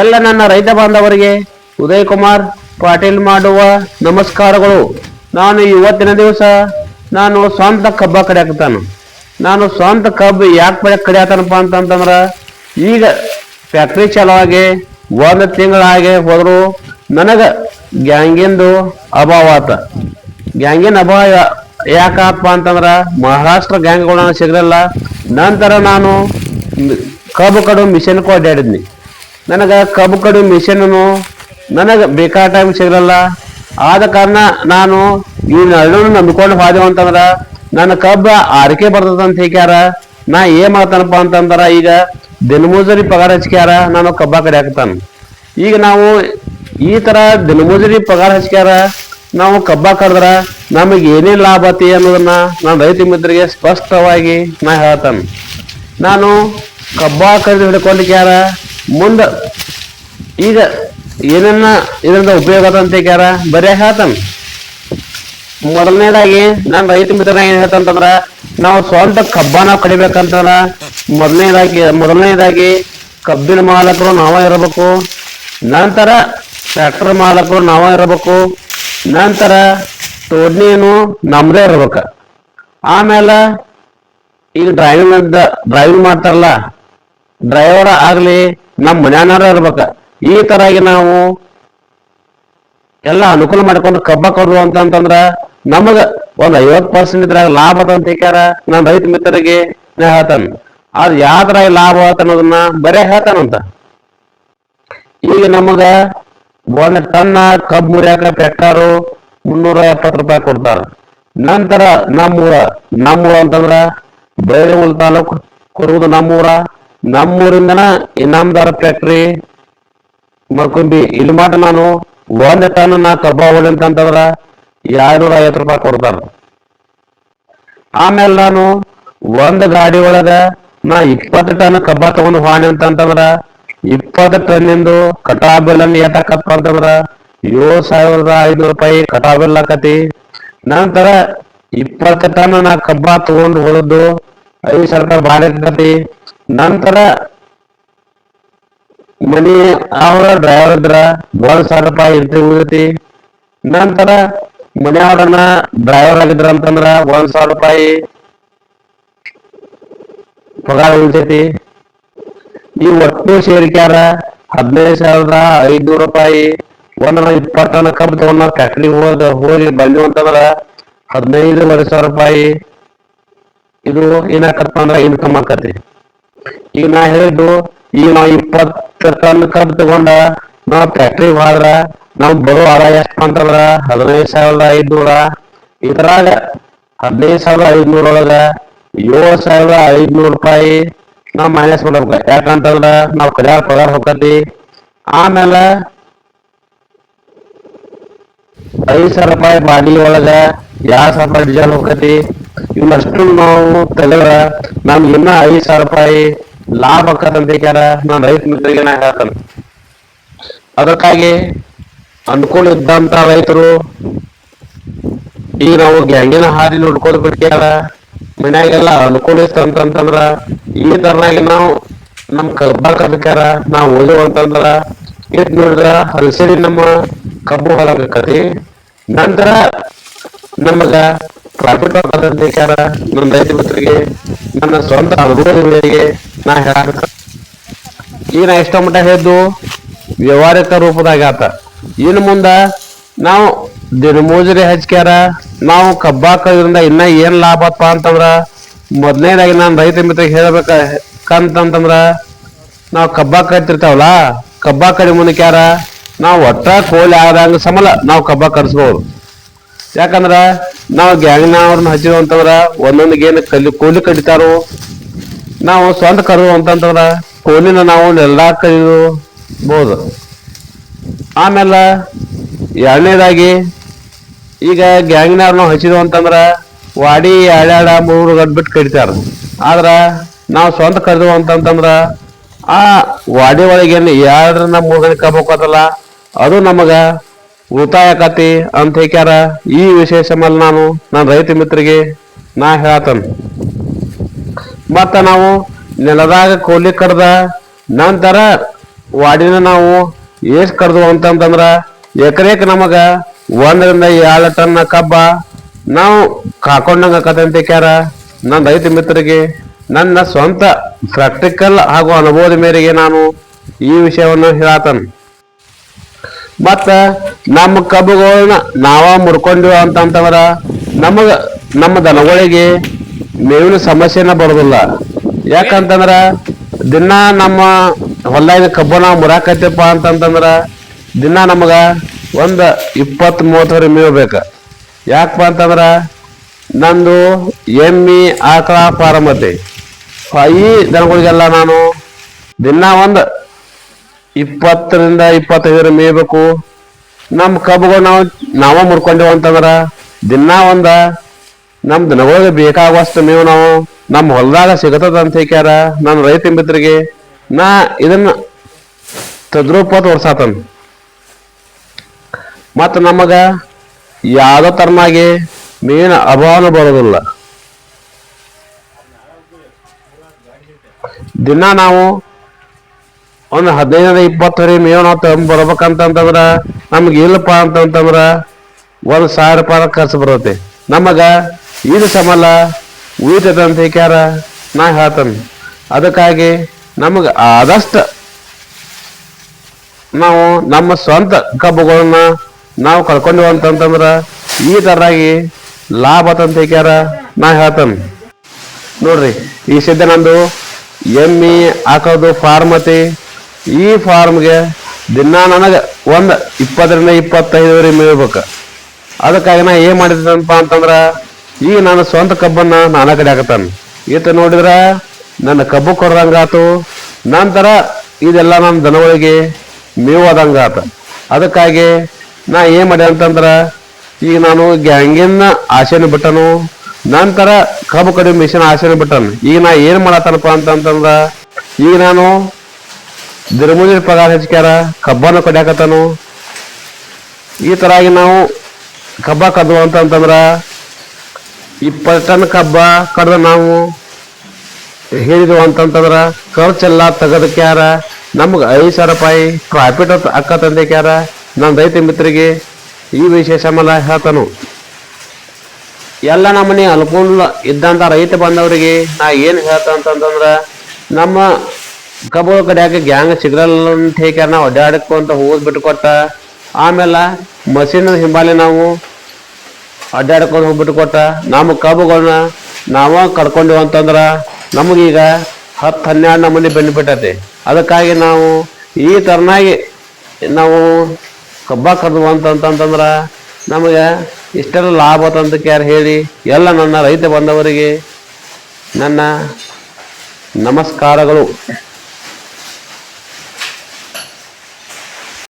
ಎಲ್ಲ ನನ್ನ ರೈತ ಬಾಂಧವರಿಗೆ ಉದಯ್ ಕುಮಾರ್ ಪಾಟೀಲ್ ಮಾಡುವ ನಮಸ್ಕಾರಗಳು. ನಾನು ಇವತ್ತಿನ ದಿವಸ ನಾನು ಸ್ವಂತ ಕಬ್ಬ ಕಡಿಯಾಕತ್ತಾನು. ನಾನು ಸ್ವಂತ ಕಬ್ಬು ಯಾಕೆ ಬೆಳೆ ಕಡಿಯಾತನಪ್ಪ ಅಂತಂತಂದ್ರೆ, ಈಗ ಫ್ಯಾಕ್ಟ್ರಿ ಚಾಲುವಾಗಿ ಒಂದು ತಿಂಗಳಾಗೆ ಹೋದ್ರು ನನಗೆ ಗ್ಯಾಂಗಿಂದು ಅಭಾವ ಆತ. ಗ್ಯಾಂಗಿನ ಅಭಾವ ಯಾಕಪ್ಪ ಅಂತಂದ್ರ, ಮಹಾರಾಷ್ಟ್ರ ಗ್ಯಾಂಗ್ಗಳು ನನಗೆ ಸಿಗಲಿಲ್ಲ. ನಂತರ ನಾನು ಕಬ್ಬು ಕಡು ಮಿಷನ್ ಅಡ್ಡಾಡಿದ್ನಿ ನನಗೆ ಕಬ್ಬು ಕಡಿಮೆ ಮಿಷನ್ನು ನನಗೆ ಬೇಕಾದ ಟೈಮ್ ಸಿಗಲ್ಲ ಆದ ಕಾರಣ ನಾನು ಈ ಎರಡನ್ನೂ ನಂಬಿಕೊಂಡು ಹೋದೆವು ಅಂತಂದ್ರೆ ನನ್ನ ಕಬ್ಬ ಆರಿಕೆ ಬರ್ತದೆ ಅಂತ ಹೇಳ್ಯಾರ ನಾ ಏನ್ ಮಾಡ್ತಾನಪ್ಪ ಅಂತಂದ್ರೆ ಈಗ ದಿನಮೂಜರಿ ಪಗಾರ ಹಚ್ಕ್ಯಾರ, ನಾನು ಕಬ್ಬ ಕಡೆ ಹಾಕ್ತಾನ. ಈಗ ನಾವು ಈ ತರ ದಿನಮೂಜರಿ ಪಗಾರ ಹಚ್ಕ್ಯಾರ, ನಾವು ಕಬ್ಬ ಕಡ್ದ್ರ ನಮಗೆ ಏನೇನ್ ಲಾಭ ಆತಿ ಅನ್ನೋದನ್ನ ನಾನು ರೈತ ಮಿತ್ರರಿಗೆ ಸ್ಪಷ್ಟವಾಗಿ ನಾ ಹೇಳ್ತಾನೆ. ನಾನು ಕಬ್ಬ ಕಡಿದು ಹಿಡ್ಕೊಳ್ಲಿಕ್ಯಾರ ಮುಂದ ಈಗ ಏನನ್ನ ಇದರಿಂದ ಉಪಯೋಗ ಅಂತ ಹೇಳ್ಯಾರ ಬರೀ ಹೇಳ್ತಾನ. ಮೊದಲನೇದಾಗಿ ನಾನು ರೈತ ಮಿತ್ರ ಏನ್ ಹೇಳ್ತಂತಂದ್ರ, ನಾವು ಸ್ವಂತ ಕಬ್ಬನ ಕಡಿಬೇಕಂತಂದ್ರ ಮೊದಲನೇದಾಗಿ ಮೊದಲನೇದಾಗಿ ಕಬ್ಬಿನ ಮಾಲಕರು ನಾವ ಇರಬೇಕು. ನಂತರ ಟ್ರ್ಯಾಕ್ಟರ್ ಮಾಲಕರು ನಾವ ಇರಬೇಕು. ನಂತರ ತೋಡ್ನೇನು ನಮ್ದೇ ಇರ್ಬೇಕ. ಆಮೇಲೆ ಈಗ ಡ್ರೈವಿಂಗ್ ಡ್ರೈವಿಂಗ್ ಮಾಡ್ತಾರಲ್ಲ ಡ್ರೈವರ್ ಆಗ್ಲಿ ನಮ್ಮ ಮನ್ಯಾನಾರ ಇರ್ಬೇಕ. ಈ ತರಾಗಿ ನಾವು ಎಲ್ಲ ಅನುಕೂಲ ಮಾಡ್ಕೊಂಡು ಕಬ್ಬ ಕೊಡುವ ಅಂತಂದ್ರ ನಮಗ ಒಂದ್ ಐವತ್ ಪರ್ಸೆಂಟ್ ಇದ್ರಾಗ ಲಾಭ ಅಂತ ಹೇಳ್ಯಾರ ನಾನ್ ರೈತ ಮಿತ್ರರಿಗೆ ಹೇಳ್ತಾನ. ಅದ್ ಯಾವ್ದ್ರ ಲಾಭ ಅನ್ನೋದನ್ನ ಬರೇ ಹೇಳ್ತಾನಂತ ಈಗ ನಮಗ ಒಂದ್ ಟನ್ ಕಬ್ಬು ಮುರಿಯಾಕ ಟ್ರ್ಯಾಕ್ಟರು ಮುನ್ನೂರ ಎಪ್ಪತ್ತು ರೂಪಾಯಿ ಕೊಡ್ತಾರ. ನಂತರ ನಮ್ಮೂರ ನಮ್ಮೂರ ಅಂತಂದ್ರ ಬೈರಮೂಲ ತಾಲೂಕ್ ಕೊಡುವುದು ನಮ್ಮೂರ ನಮ್ಮೂರಿಂದನ ಇನಾಮದಾರ ಫ್ಯಾಕ್ಟ್ರಿ ಮರ್ಕೊಂಬಿ, ಇಲ್ಲಿ ಮಾಡ ನಾನು ಒಂದ್ ಟನ್ ನಾ ಕಬ್ಬ ಅಂತಂದ್ರ ಎರಡ್ನೂರ ಐವತ್ತು ರೂಪಾಯಿ ಕೊಡ್ತಾರ. ಆಮೇಲೆ ನಾನು ಒಂದ್ ಗಾಡಿ ಒಳಗ ನಾ ಇಪ್ಪತ್ತು ಟನ್ ಕಬ್ಬ ತಗೊಂಡು ಹೋಣಿ ಅಂತಂದ್ರ ಇಪ್ಪತ್ತು ಎಂದು ಕಟಾ ಬಿಲ್ ಅನ್ನ ಅಂತಂದ್ರ ಏಳು ಸಾವಿರದ ಐನೂರು ರೂಪಾಯಿ ಕಟಾ ಬಿಲ್ ಆಕತಿ. ನಂತರ ಇಪ್ಪತ್ತು ಟನ್ ನಾ ಕಬ್ಬ ತಗೊಂಡು ಹೋದದ್ದು ಐದು ಸಾವಿರ ರೂಪಾಯಿ ಬಾಳೆ ನಂತರ ಮನಿ ಅವ್ರ ಡ್ರೈವರ್ ಇದ್ರ ಒಂದ್ ಸಾವಿರ ರೂಪಾಯಿ ಎಂಟ್ರಿ ಉಳಿದೈತಿ ನಂತರ ಮನೆಯವ್ರನ್ನ ಡ್ರೈವರ್ ಆಗಿದ್ರ ಅಂತಂದ್ರ ಒಂದ್ ಸಾವಿರ ರೂಪಾಯಿ ಪಗಾರ ಉಳಿತೈತಿ. ಈ ಒಟ್ಟು ಸೇರಿಕ್ಯಾರ ಹದಿನೈದು ಸಾವಿರದ ಐದ್ನೂರು ರೂಪಾಯಿ. ಒಂದ್ರ ಇಪ್ಪತ್ತನ ಕಬ್ಬು ತಗೊಂಡ ಫ್ಯಾಕ್ಟ್ರಿ ಹೋದ ಹೋಗಿ ಬಂದ್ವಿ ಅಂತಂದ್ರ ಹದಿನೈದುವರೆ ಸಾವಿರ ರೂಪಾಯಿ. ಇದು ಏನಾಕತ್ತ ಅಂದ್ರ ಇನ್ಕಮ್ ಆಕತಿ ಈಗ ನಾ ಹೇಳಿದ್ದು, ಈಗ ನಾವ್ ಇಪ್ಪತ್ತು ಟನ್ ಕಬ್ಬು ತಗೊಂಡ, ನಾವ್ ಫ್ಯಾಕ್ಟ್ರಿ ಹೋದ್ರ, ನಾವ್ ಬರೋ ಆದಾಯ ಎಷ್ಟ್ ಅಂತಂದ್ರ ಹದಿನೈದು ಸಾವಿರದ ಐದ್ನೂರ. ಇದ್ರಾಗ ಹದಿನೈದು ಸಾವಿರದ ಐದ್ನೂರ ಒಳಗ ಏಳು ಸಾವಿರದ ಐದ್ನೂರ ರೂಪಾಯಿ ನಾವ್ ಮೈನಸ್ ಮಾಡ್ಬೇಕು. ಯಾಕಂತಂದ್ರ ನಾವ್ ಕಲ್ಯಾಣ ಪಗಾರ ಹೋಗತಿ ಆಮೇಲೆ ಐದ್ ಸಾವಿರ ರೂಪಾಯಿ ಬಾಡಿ ಒಳಗ ಎರಡು ಸಾವಿರ ರೂಪಾಯಿ ಡೀಸೆಲ್ ಹೋಗತಿ ಇವನ್ನಷ್ಟು ನಾವು ತೆಗೆದ್ರ ನಮ್ಗೆ ಇನ್ನ ಐದ್ ಸಾವಿರ ರೂಪಾಯಿ ಲಾಭ ಆಕತ್ತಂತ ಹೇಳ್ಯಾರ ನಾನ್ ರೈತ ಮಿತ್ರರಿಗೆ ನಾ ಹೇಳ್ತಾನೆ. ಅದಕ್ಕಾಗಿ ಅನುಕೂಲ ಇದ್ದಂತ ರೈತರು, ಈಗ ನಾವು ಗ್ಯಾಂಗಿನ ಹಾದಿ ನೋಡ್ಕೋದ್ ಬಿಡ್ಕ್ಯಾರ ಮನ್ಯಾಗೆಲ್ಲ ಅನುಕೂಲ ಇತ್ತು ಅಂತಂದ್ರ ಈ ತರನಾಗಿ ನಾವು ನಮ್ ಕಬ್ಬ ಕಬ್ಬಿಕ್ಯಾರ ನಾವು ಓದುವಂತಂದ್ರ ಇಟ್ ನೋಡಿದ್ರ ಹಲಸಡಿ ನಮ್ಮ ಕಬ್ಬು ಹೊಲಕತಿ ನಂತರ ನಮಗ ಪ್ರಾಫಿಟ್ ನನ್ನ ರೈತ ಮಿತ್ರರಿಗೆ ನನ್ನ ಸ್ವಂತ ಅನುಭವಗಳಿಗೆ ನಾ ಹೇಳಬೇಕು ಈಗ ನಾ ಎಷ್ಟೋ ಮಟ್ಟ ಹೇಳಿದ್ದು ವ್ಯವಹಾರಿಕ ರೂಪದಾಗ ಆತ. ಇನ್ನು ಮುಂದ ನಾವು ದಿನಮೂಜರಿ ಹಚ್ಕ್ಯಾರ, ನಾವು ಕಬ್ಬ ಕದ್ರಿಂದ ಇನ್ನ ಏನ್ ಲಾಭ ಅಪ್ಪ ಅಂತಂದ್ರ, ಮೊದಲನೇದಾಗಿ ನಾನು ರೈತ ಮಿತ್ರಗೆ ಹೇಳ್ಬೇಕಂತಂದ್ರ ನಾವು ಕಬ್ಬಾ ಕಟ್ತಿರ್ತಾವಲ್ಲ, ಕಬ್ಬ ಕಡಿ ಮುಂದಕ್ಯಾರ ನಾವು ಒಟ್ಟ ಕೋಲಿ ಆದಂಗ ಸಮಲ ನಾವು ಕಬ್ಬಾ ಕಡಿಸ್ಬೋದು ಯಾಕಂದ್ರ ನಾವು ಗ್ಯಾಂಗ್ನವ್ರನ್ನ ಹಚ್ಚಿದ್ವು ಅಂತಂದ್ರ ಒಂದೊಂದಿಗೆ ಏನು ಕಲ್ಲಿ ಕೂಲಿ ಕಡಿತಾರೋ, ನಾವು ಸ್ವಂತ ಕರು ಅಂತಂದ್ರ ಕೋಲಿನ ನಾವು ನೆಲ್ದಾಗ ಕಡಿಬೋದು ಆಮೇಲೆ ಎರಡನೇದಾಗಿ ಈಗ ಗ್ಯಾಂಗ್ನವ್ರು ನಾವು ಹಚ್ಚಿದ್ವು ಅಂತಂದ್ರ ವಾಡಿ ಎರಡೆರಡ ಮೂರು ಗಂಟೆ ಬಿಟ್ಟು ಕಡಿತಾರ. ಆದ್ರ ನಾವು ಸ್ವಂತ ಕರೆದು ಅಂತಂತಂದ್ರ ಆ ವಾಡಿ ಒಳಗೇನು ಎರಡರಿಂದ ಮೂರು ಗಂಟೆ ಅದು ನಮಗ ಉಳಿತಾಯ ಆಕತಿ ಅಂತ ಹೇಳ್ಯಾರ ಈ ವಿಶೇಷ ಮೇಲೆ ನಾನು, ನನ್ನ ರೈತ ಮಿತ್ರರಿಗೆ ನಾ ಹೇಳತನ್. ಮತ್ತ ನಾವು ನೆಲದಾಗ ಕೋಲಿ ಕಡ್ದ ನಂತರ ವಾಡಿನ ನಾವು ಎಷ್ಟು ಕಡ್ದು ಅಂತಂತಂದ್ರ ಎಕರೆಕ್ ನಮಗ ಒಂದರಿಂದ ಏಳು ಟನ್ ಕಬ್ಬ ನಾವು ಕಾಕೊಂಡಂಗ ಅಂತ ಕ್ಯಾರ ನನ್ನ ರೈತ ಮಿತ್ರರಿಗೆ, ನನ್ನ ಸ್ವಂತ ಪ್ರಾಕ್ಟಿಕಲ್ ಹಾಗೂ ಅನುಭವದ ಮೇರೆಗೆ ನಾನು ಈ ವಿಷಯವನ್ನು ಹೇಳತನ. ಮತ್ತ ನಮ್ಮ ಕಬ್ಬುಗಳನ್ನ ನಾವ ಮುರ್ಕೊಂಡಿವ ಅಂತಂತಂದ್ರ ನಮಗ, ನಮ್ಮ ದನಗಳಿಗೆ ಮೇವಿನ ಸಮಸ್ಯೆನ ಬರೋದಿಲ್ಲ. ಯಾಕಂತಂದ್ರ ದಿನ ನಮ್ಮ ಹೊಲ್ದಾಗ ಕಬ್ಬು ನಾವು ಮುರಾಕತ್ತಪ್ಪ ಅಂತಂತಂದ್ರ ದಿನ ನಮಗ ಒಂದು ಇಪ್ಪತ್ತು ಮೂವತ್ತುವರೆ ಮೇವು ಬೇಕ. ಯಾಕಪ್ಪ ಅಂತಂದ್ರ ನಂದು ಎಮ್ಮಿ, ಆಕಳ ಆ ಈ ದನಗಳಿಗೆಲ್ಲ ನಾನು ದಿನ ಒಂದ್ ಇಪ್ಪತ್ತರಿಂದ ಇಪ್ಪತ್ತೈದರ ಮೇಯ್ಬೇಕು ನಮ್ಮ ಕಬ್ಬುಗಳು ನಾವು, ನಾವ ಮುರ್ಕೊಂಡೇವು ಅಂತಂದ್ರ ದಿನಾ ಒಂದ, ನಮ್ ದನಗಳಿಗೆ ಬೇಕಾಗುವಷ್ಟು ಮೇವು ನಾವು ನಮ್ಮ ಹೊಲದಾಗ ಸಿಗತದ ಅಂತ ಹೇಳ್ಯಾರ ನನ್ನ ರೈತ ಮಿತ್ರರಿಗೆ. ನಾ ಇದನ್ನ ತದ್ರೂಪ ತೋರ್ಸಾತನ್ ಮತ್ತ ನಮಗ ಯಾವ್ದೋ ತರನಾಗಿ ಮೇನ ಅಭಾವನ ಬರೋದಿಲ್ಲ. ದಿನ ನಾವು ಒಂದು ಹದಿನೈದರಿಂದ ಇಪ್ಪತ್ತರಿ ಮೇವು ನಾವು ತಗೊಂಡ್ ಬರ್ಬೇಕಂತಂದ್ರ, ನಮ್ಗೆ ಇಲ್ಲಪ್ಪ ಅಂತಂತಂದ್ರ ಒಂದ್ ಸಾವಿರ ರೂಪಾಯಿ ಖರ್ಚು ಬರುತ್ತೆ. ನಮಗ ಇದು ಸಮಲ, ಉಳಿತದ ಅಂತ ಹೇಳ್ಯಾರ ನಾ ಹೇಳ್ತೇನೆ. ಅದಕ್ಕಾಗಿ ನಮಗ ಆದಷ್ಟು ನಾವು ನಮ್ಮ ಸ್ವಂತ ಕಬ್ಬುಗಳನ್ನ ನಾವು ಕಳ್ಕೊಂಡಿವ ಅಂತಂತಂದ್ರ, ಈ ತರಾಗಿ ಲಾಭ ಅಂತ ಹೇಳ್ಯಾರ ನಾ ಹೇಳ್ತೇನೆ. ನೋಡ್ರಿ, ಈ ಸಿದ್ಧ ನಂದು ಎಮ್ಮಿ ಹಾಕೋದು ಫಾರ್ಮತಿ ಈ ಫಾರ್ಮ್ಗೆ ದಿನ ನನಗೆ ಒಂದು ಇಪ್ಪತ್ತರಿಂದ ಇಪ್ಪತ್ತೈದುವರೆ ಮೇಯ್ಬೇಕು. ಅದಕ್ಕಾಗಿ ನಾ ಏನ್ ಮಾಡಿದ್ನಪ್ಪ ಅಂತಂದ್ರೆ ಈಗ ನಾನು ಸ್ವಂತ ಕಬ್ಬನ್ನ ನಾನ ಕಡೆ ಹಾಕತಾನ ಈತ ನೋಡಿದ್ರ ನನ್ನ ಕಬ್ಬು ಕೊಡ್ದಂಗಾತು ನಂತರ ಇದೆಲ್ಲ ನನ್ನ ದನಗಳಿಗೆ ಮೇವು ಆದಂಗಾತ ಅದಕ್ಕಾಗಿ ನಾ ಏನ್ ಮಾಡಿದೆ ಅಂತಂದ್ರೆ, ಈಗ ನಾನು ಗ್ಯಾಂಗಿನ ಆಸೆನ ಬಿಟ್ಟನು, ನಂತರ ಕಬ್ಬು ಕಡಿಮೆ ಮಿಷನ್ ಆಸೆನ ಬಿಟ್ಟನು. ಈಗ ನಾ ಏನು ಮಾಡತ್ತನಪ್ಪ ಅಂತಂತಂದ್ರೆ ಈಗ ನಾನು ದಿನಮೂಲಿ ಪಗಾರ ಹಚ್ಕ್ಯಾರ, ಕಬ್ಬನ್ನು ಕಡಿಯಾಕತ್ತನು. ಈ ಥರ ಆಗಿ ನಾವು ಕಬ್ಬ ಕದ್ದು ಅಂತಂತಂದ್ರ ಇಪ್ಪತ್ತು ಟನ್ ಕಬ್ಬ ಕಡ್ದು ನಾವು ಹೇಳಿದ್ವು ಅಂತಂತಂದ್ರೆ ಖರ್ಚೆಲ್ಲ ತೆಗೆದಕ್ಯಾರ. ಯಾರ ನಮ್ಗೆ ಐದು ಸಾವಿರ ರೂಪಾಯಿ ಪ್ರಾಫಿಟ್ ಅಕ್ಕತಂದಕ್ಕೆ ತಂದಕ್ಯಾರ. ನನ್ನ ರೈತ ಮಿತ್ರರಿಗೆ ಈ ವಿಶೇಷ ಮಲ ಹೇಳ್ತಾನು. ಎಲ್ಲ ನಮ್ಮನೆ ಅನುಕೂಲ ಇದ್ದಂತ ರೈತ ಬಂದವರಿಗೆ ನಾ ಏನು ಹೇಳ್ತ ಅಂತಂತಂದ್ರೆ ನಮ್ಮ ಕಬ್ಬು ಕಡಿಯಾಕ ಗ್ಯಾಂಗ್ ಸಿಗ್ರಲ್ಲ ಅಂತ ಹೇಗೆ ನಾವು ಅಡ್ಡಾಡಕ್ಕಂತ ಹೋದ್ ಬಿಟ್ಟು ಕೊಟ್ಟ ಆಮೇಲೆ ಮಷೀನ್ ಹಿಂಬಾಲೆ ನಾವು ಅಡ್ಡಾಡ್ಕೊಂಡು ಹೋಗ್ಬಿಟ್ಟು ಕೊಟ್ಟ ನಮ್ಮ ಕಬ್ಬುಗಳನ್ನ ನಾವ ಕಡ್ಕೊಂಡಿವ ಅಂತಂದ್ರ ನಮಗೀಗ ಹತ್ತು ಹನ್ನೆರಡು ನಮೂನಿ ಬೆನಿಫಿಟ್ ಅದಕ್ಕಾಗಿ ನಾವು ಈ ತರನಾಗಿ ನಾವು ಕಬ್ಬ ಕಡ್ದು ಅಂತಂತಂದ್ರೆ ನಮಗೆ ಇಷ್ಟೆಲ್ಲ ಲಾಭ ಅಂತ ಯಾರು ಹೇಳಿ, ಎಲ್ಲ ನನ್ನ ರೈತ ಬಂದವರಿಗೆ ನನ್ನ ನಮಸ್ಕಾರಗಳು.